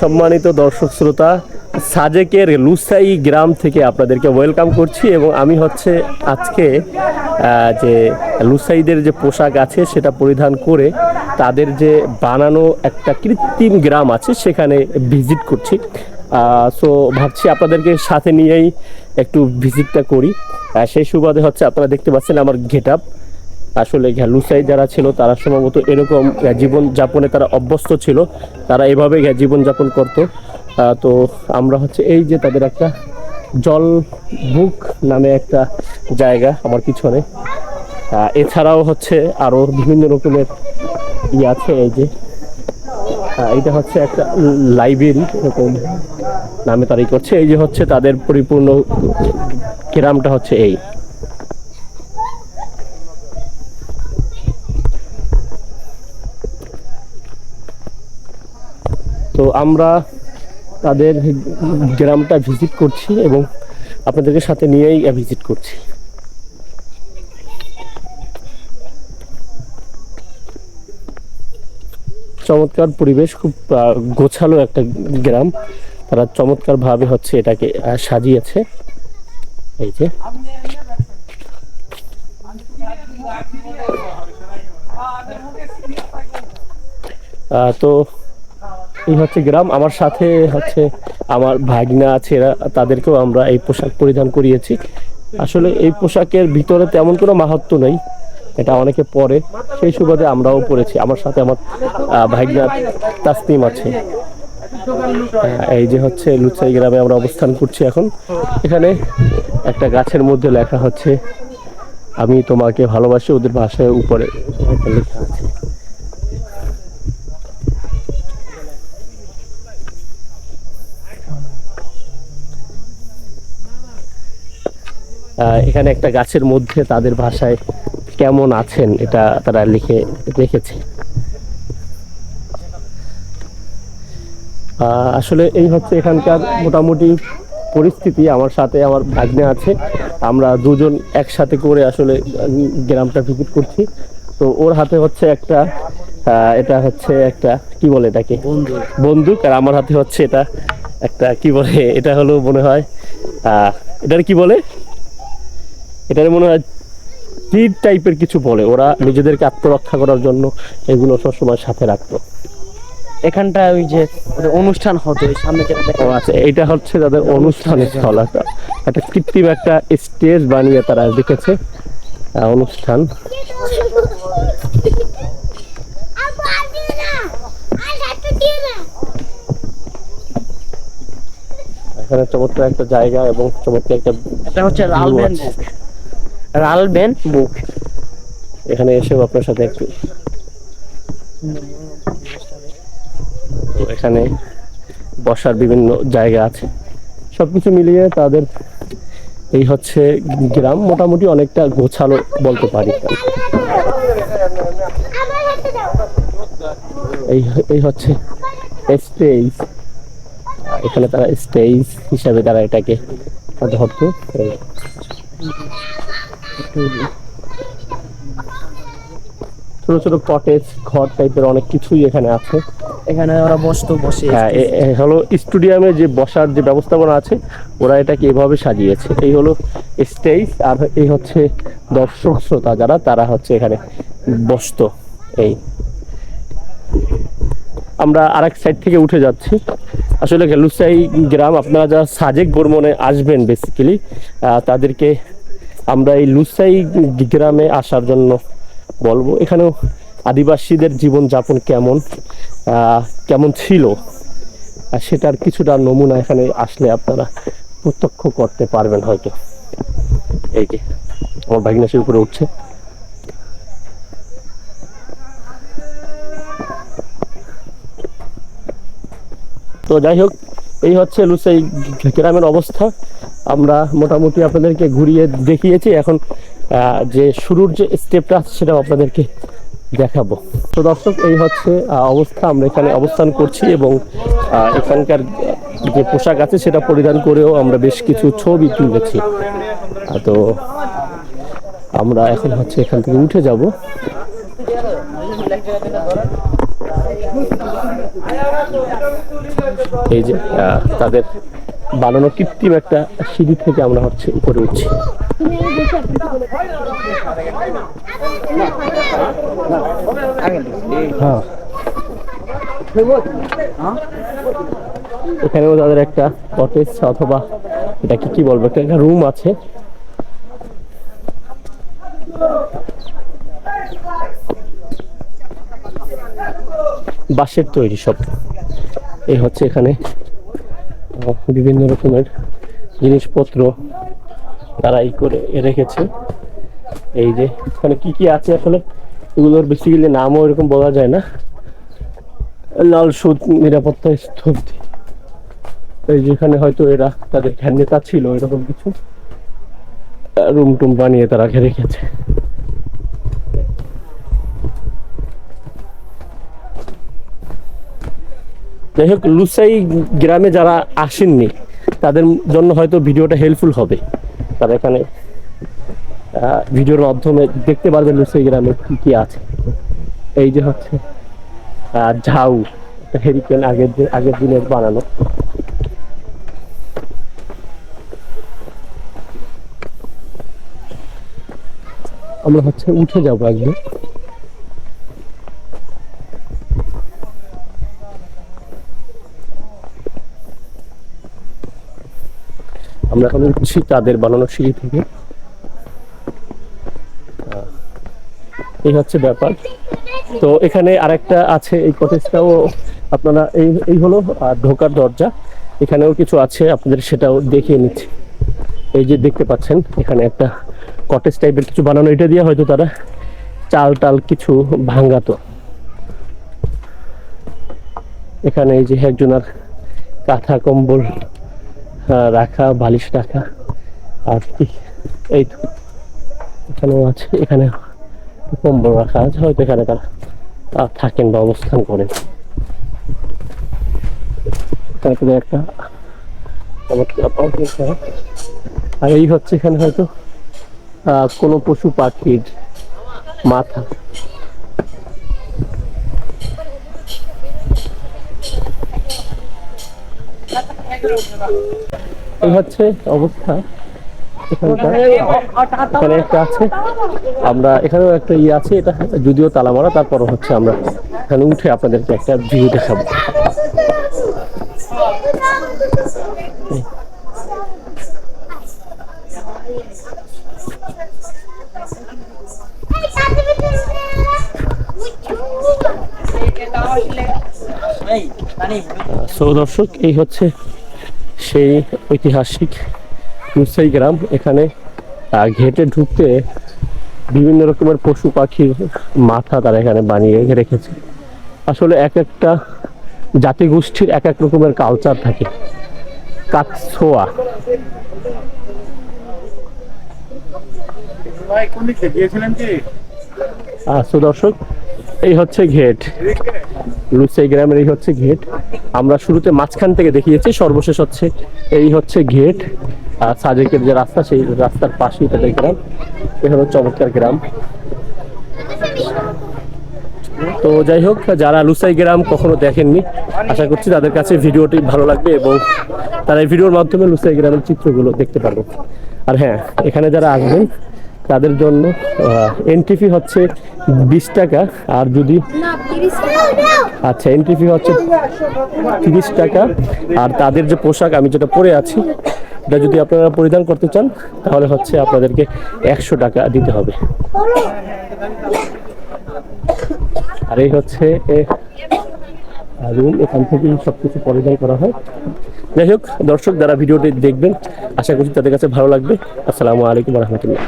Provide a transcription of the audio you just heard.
সম্মানিত দর্শক শ্রোতা, সাজেকের লুসাই গ্রাম থেকে আপনাদেরকে ওয়েলকাম করছি এবং আমি হচ্ছে আজকে যে লুসাইদের যে পোশাক আছে সেটা পরিধান করে তাদের যে বানানো একটা কৃত্রিম গ্রাম আছে সেখানে ভিজিট করছি। সো ভাবছি আপনাদেরকে সাথে নিয়েই একটু ভিজিটটা করি। সেই সুবাদে হচ্ছে আপনারা দেখতে পাচ্ছেন আমার গেট আপ। আসলে ঘ্যালুসাই যারা ছিল, তারা সম্ভবত এরকম জীবন যাপনে তারা অভ্যস্ত ছিল। তারা এভাবে জীবন যাপন করতো। তো আমরা হচ্ছে এই যে তাদের একটা জল বুক নামে একটা জায়গা আমার পিছনে। এছাড়াও হচ্ছে আরও বিভিন্ন রকমের ই আছে এই যে। এটা হচ্ছে একটা লাইব্রেরি, এরকম নামে তারাই করছে। এই যে হচ্ছে তাদের পরিপূর্ণ গ্রামটা হচ্ছে এই। আমরা তাদের গ্রামটা ভিজিট করছি এবং আপনাদেরকে সাথে নিয়েই ভিজিট করছি। চমৎকার পরিবেশ, খুব গোছালো একটা গ্রাম। তারা চমৎকার ভাবে হচ্ছে এটাকে সাজিয়েছে। এই যে। তো এই হচ্ছে গ্রাম। আমার সাথে হচ্ছে আমার ভাগনা আছে, এরা, তাদেরকেও আমরা এই পোশাক পরিধান করিয়েছি। আসলে এই পোশাকের ভিতরে তেমন কোনো মাহাত্ম নেই, এটা অনেকে পরে। সেই সুবাদে আমরাও পড়েছি আমার সাথে আমার ভাগনা তাসনিম আছে। এই যে হচ্ছে লুচাই গ্রামে আমরা অবস্থান করছি এখন। এখানে একটা গাছের মধ্যে লেখা হচ্ছে, আমি তোমাকে ভালোবাসি, ওদের ভাষায় উপরে লেখা আছে। এখানে একটা গাছের মধ্যে তাদের ভাষায় কেমন আছেন এটা তারা লিখে রেখেছে। আসলে এই হচ্ছে এখানকার মোটামুটি পরিস্থিতি আমার সাথে আমার ভাগ্নে আছে আমরা দুজন একসাথে করে আসলে গ্রামটা ভিজিট করছি। তো ওর হাতে হচ্ছে একটা আহ, এটা হচ্ছে একটা কি বলে এটাকে? বন্দুক আর আমার হাতে হচ্ছে এটা একটা কি বলে এটা হলো মনে হয় আহ, এটার কি বলে? এটার মনে হয় তীর টাইপের কিছু বলে। ওরা নিজেদেরকে আত্মরক্ষা করার জন্য এগুলো সবসময় সাথে রাখতো। এখানটা ওই যে অনুষ্ঠান হতো সামনে ও আচ্ছা এটা হচ্ছে তাদের অনুষ্ঠানের স্থল একটা একটা কৃত্রিম একটা স্টেজ বানিয়ে তারা দেখেছে অনুষ্ঠান। এখানে চমৎকার একটা জায়গা এবং চমৎকার একটা এটা হচ্ছে। বুক রালবেন বুক এখানে এসেও আপনার সাথে একটু এখানে বসার বিভিন্ন জায়গা আছে। সবকিছু মিলিয়ে তাদের এই হচ্ছে গ্রাম। মোটামুটি অনেকটা গোছালো বলতে পারি। এই এই হচ্ছে স্টেজ। এখানে তারা স্টেজ হিসাবে তারা এটাকে ধরতো। ছোট ছোট কটেজ ঘর টাইপের অনেক কিছুই এখানে আছে। এখানে ওরা বসতো বসে হ্যাঁ হলো স্টুডিয়ামে যে বসার যে ব্যবস্থাপনা আছে ওরা এটাকে এভাবে সাজিয়েছে। এই হলো স্টেজ আর এই হচ্ছে দর্শক শ্রোতা যারা তারা হচ্ছে এখানে বসতো। এই। আমরা আরেক সাইড থেকে উঠে যাচ্ছি। আসলে লুসাই গ্রাম আপনারা যারা সাজেক বর্মনে আসবেন বেসিক্যালি তাদেরকে আমরা এই লুসাই গ্রামে আসার জন্য বলব, এখানেও আদিবাসীদের জীবন যাপন কেমন কেমন ছিল সেটার কিছুটা নমুনা এখানে আসলে আপনারা প্রত্যক্ষ করতে পারবেন হয়তো। এই যে, আমার ভাগিনাসের উপরে উঠছে। তো যাই হোক, এই হচ্ছে লুসাই গ্রামের অবস্থা। আমরা মোটামুটি আপনাদেরকে ঘুরিয়ে দেখিয়েছি। এখন যে শুরুর যে স্টেপটা আছে সেটাও আপনাদেরকে দেখাবো। তো দর্শক, এই হচ্ছে অবস্থা। আমরা এখানে অবস্থান করছি এবং এখানকার যে পোশাক আছে সেটা পরিধান করেও আমরা বেশ কিছু ছবি তুলেছি। তো আমরা এখন হচ্ছে এখান থেকে উঠে যাব। এই যে তাদের বানানো কৃত্রিম একটা সিঁড়ি থেকে আমরা হচ্ছে উপরে উঠছি। হ্যাঁ। এখানেও তাদের একটা কটেজ অথবা, এটাকে কি বলব, একটা রুম আছে। বাঁশের তৈরি সব। এই হচ্ছে এখানে বিভিন্ন রকমের জিনিসপত্র তারা এই করে রেখেছে। এই যে এখানে কি কি আছে আসলে? এগুলোর বেসিক্যালি নামও এরকম বলা যায় না। লাল সুদ, নিরাপত্তা স্থপতি। এই যেখানে হয়তো এরা তাদের নেতা ছিল, এরকম কিছু। রুম টুম বানিয়ে তারা রেখেছে। যাই হোক লুসাই গ্রামে যারা আসেননি, তাদের জন্য হয়তো ভিডিওটা হেল্পফুল হবে। তারা এখানে ভিডিওর মাধ্যমে দেখতে পারবে লুসাই গ্রামে কি কি আছে। এই যে হচ্ছে ঝাউ হেরিকেন আগের দিন, আগের দিনের বানানো। আমরা হচ্ছে উঠে যাব একদম। আমরা এখন উঠছি তাদের বানানো সিঁড়ি থেকে। এই হচ্ছে ব্যাপার। তো এখানে আরেকটা আছে এই কটেজটাও। আপনারা এই এই হলো ঢোকার দরজা। এখানেও কিছু আছে, আপনাদের সেটাও দেখিয়ে নিচ্ছি। এই যে দেখতে পাচ্ছেন, এখানে একটা কটেজ টাইপের কিছু বানানো। এটা দিয়ে হয়তো তারা চাল টাল কিছু ভাঙাতো। এখানে এই যে একজনের কাঁথা, কম্বল রাখা, বালিশ রাখা, আর কি এই তো। এখানেও আছে এখানে কম্বল রাখা আছে, হয়তো এখানে তারা থাকেন বা অবস্থান করেন। তারপরে একটা। আর এই হচ্ছে এখানে হয়তো কোনো পশু পাখির মাথা। এই হচ্ছে অবস্থা। এখানে একটা আছে। আমরা এখানেও একটা ইয়ে আছে এটা যদিও তালা মারা তারপরও হচ্ছে আমরা এখানে উঠে আপনাদেরকে একটা ভিউ দেখাবো। সো দর্শক এই হচ্ছে সেই ঐতিহাসিক মুসাই গ্রাম। এখানে ঘেটে ঢুকতে বিভিন্ন রকমের পশু পাখির মাথা তারা এখানে বানিয়ে রেখেছে। আসলে এক একটা জাতিগোষ্ঠীর এক এক রকমের কালচার থাকে। কাকছোয়া সো দর্শক এই হচ্ছে ঘেট। লুসাই গ্রামের এই হচ্ছে ঘেট। আমরা শুরুতে মাঝখান থেকে দেখিয়েছি, সর্বশেষ হচ্ছে এই হচ্ছে ঘেট। আর সাজেকের যে রাস্তা, সেই রাস্তার পাশেই তাদের গ্রাম, এ হলো চমৎকার গ্রাম। তো যাই হোক, যারা লুসাই গ্রাম কখনো দেখেননি, আশা করছি তাদের কাছে ভিডিওটি ভালো লাগবে এবং তারা এই ভিডিওর মাধ্যমে লুসাই গ্রামের চিত্রগুলো দেখতে পারবে। আর হ্যাঁ এখানে যারা আসবেন তাদের জন্য এন্ট্রি ফি হচ্ছে বিশ টাকা আর যদি আচ্ছা এন্ট্রি ফি হচ্ছে তিরিশ টাকা আর তাদের যে পোশাক আমি যেটা পরে আছি এটা যদি আপনারা পরিধান করতে চান তাহলে হচ্ছে আপনাদেরকে একশো টাকা দিতে হবে। আর এই হচ্ছে রুম এখান থেকেই সব কিছু পরিধান করা হয়। যাই হোক দর্শক যারা ভিডিওটি দেখবেন আশা করছি তাদের কাছে ভালো লাগবে। আসসালামু আলাইকুম রহমতুল্লাহ।